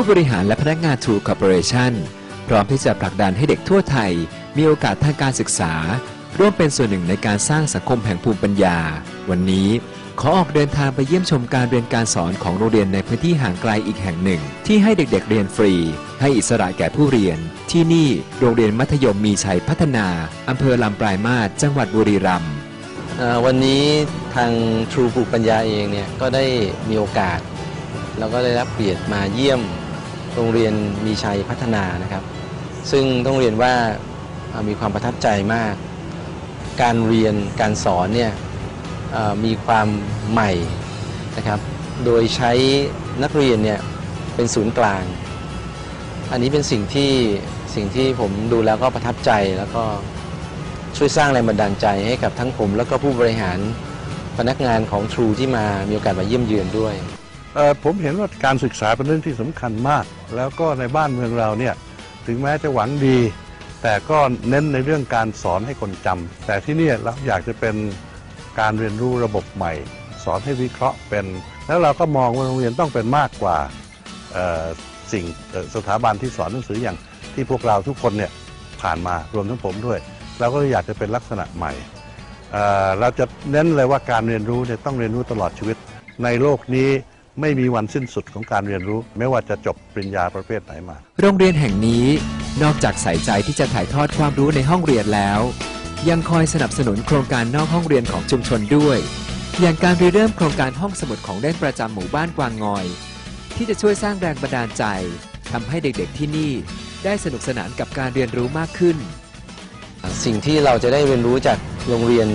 ผู้บริหารและพนักงาน True Corporation พร้อมที่จะผลักดันให้เด็กทั่วไทย มีโอกาสทางการศึกษา ร่วมเป็นส่วนหนึ่งในการสร้างสังคมแห่งภูมิปัญญา วันนี้ขอออกเดินทางไปเยี่ยมชมการเรียนการสอนของโรงเรียนในพื้นที่ห่างไกลอีกแห่งหนึ่ง ที่ให้เด็กๆเรียนฟรี ให้อิสระแก่ผู้เรียน ที่นี่โรงเรียนมัธยมมีชัยพัฒนาอำเภอลำปลายมาศจังหวัดบุรีรัมย์วันนี้ทาง True ปลูกปัญญาเองเนี่ยก็ได้มีโอกาส แล้วก็ได้รับเกียรติมาเยี่ยม โรงเรียนมีชัยพัฒนานะครับ ซึ่งต้องเรียนว่ามีความประทับใจมาก การเรียนการสอนเนี่ยมีความใหม่นะครับ โดยใช้นักเรียนเนี่ยเป็นศูนย์กลาง อันนี้เป็นสิ่งที่สิ่งที่ผมดูแล้วก็ประทับใจแล้วก็ช่วยสร้างแรงบันดาลใจให้กับทั้งผม แล้วก็ผู้บริหารพนักงานของ True ที่มามีโอกาสมาเยี่ยมเยือนด้วย ผมเห็นว่าการศึกษาเป็นเรื่องที่สำคัญมาก แล้วก็ในบ้านเมืองเราเนี่ยถึงแม้จะหวังดี แต่ก็เน้นในเรื่องการสอนให้คนจำแต่ที่นี่เราอยากจะเป็นการเรียนรู้ระบบใหม่ สอนให้วิเคราะห์เป็น แล้วเราก็มองว่าโรงเรียนต้องเป็นมากกว่าสิ่งสถาบันที่สอนหนังสืออย่างที่พวกเราทุกคนเนี่ยผ่านมารวมทั้งผมด้วยเราก็อยากจะเป็นลักษณะใหม่เราจะเน้นเลยว่าการเรียนรู้เนี่ยต้องเรียนรู้ตลอดชีวิต ในโลกนี้ ไม่มีวันสิ้นสุดของการเรียนรู้ ไม่ว่าจะจบปริญญาประเภทไหนมา โรงเรียนแห่งนี้นอกจากใส่ใจที่จะถ่ายทอดความรู้ในห้องเรียนแล้ว ยังคอยสนับสนุนโครงการนอกห้องเรียนของชุมชนด้วย อย่างการริเริ่มโครงการห้องสมุดของเล่นประจำหมู่บ้านกวางงอย ที่จะช่วยสร้างแรงบันดาลใจทำให้เด็กๆที่นี่ ได้สนุกสนานกับการเรียนรู้มากขึ้น สิ่งที่เราจะได้เรียนรู้จากโรงเรียน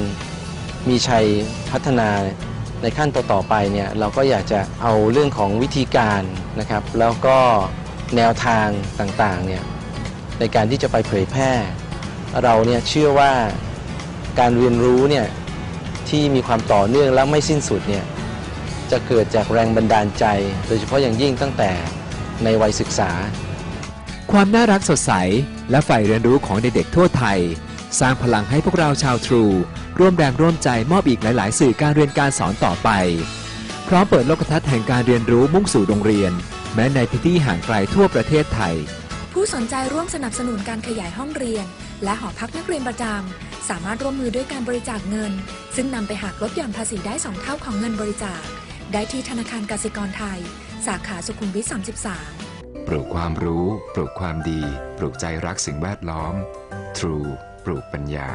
มีชัยพัฒนา ในขั้นต่อๆไปเนี่ยเราก็อยากจะเอาเรื่องของวิธีการนะครับแล้วก็แนวทางต่างๆเนี่ยในการที่จะไปเผยแพร่ เราเนี่ยเชื่อว่าการเรียนรู้เนี่ยที่มีความต่อเนื่องและไม่สิ้นสุดเนี่ยจะเกิดจากแรงบันดาลใจ โดยเฉพาะอย่างยิ่งตั้งแต่ในวัยศึกษา ความน่ารักสดใส และใฝ่เรียนรู้ของเด็กๆทั่วไทย สร้างพลังให้พวกเราชาวทรู ร่วมแรงร่วมใจมอบอีกหลาย ๆ สื่อการเรียนการสอนต่อไป พร้อมเปิดโลกทัศน์แห่งการเรียนรู้มุ่งสู่โรงเรียน แม้ในพื้นที่ห่างไกลทั่วประเทศไทย ผู้สนใจร่วมสนับสนุนการขยายห้องเรียน และหอพักนักเรียนประจำสามารถร่วมมือด้วยการบริจาคเงิน ซึ่งนำไปหักลดหย่อนภาษีได้2เท่าของเงินบริจาค ได้ที่ธนาคารกสิกรไทย สาขาสุขุมวิท 33 ปลูกความรู้ ปลูกความดี ปลูกใจรักสิ่งแวดล้อม True ปลูกปัญญา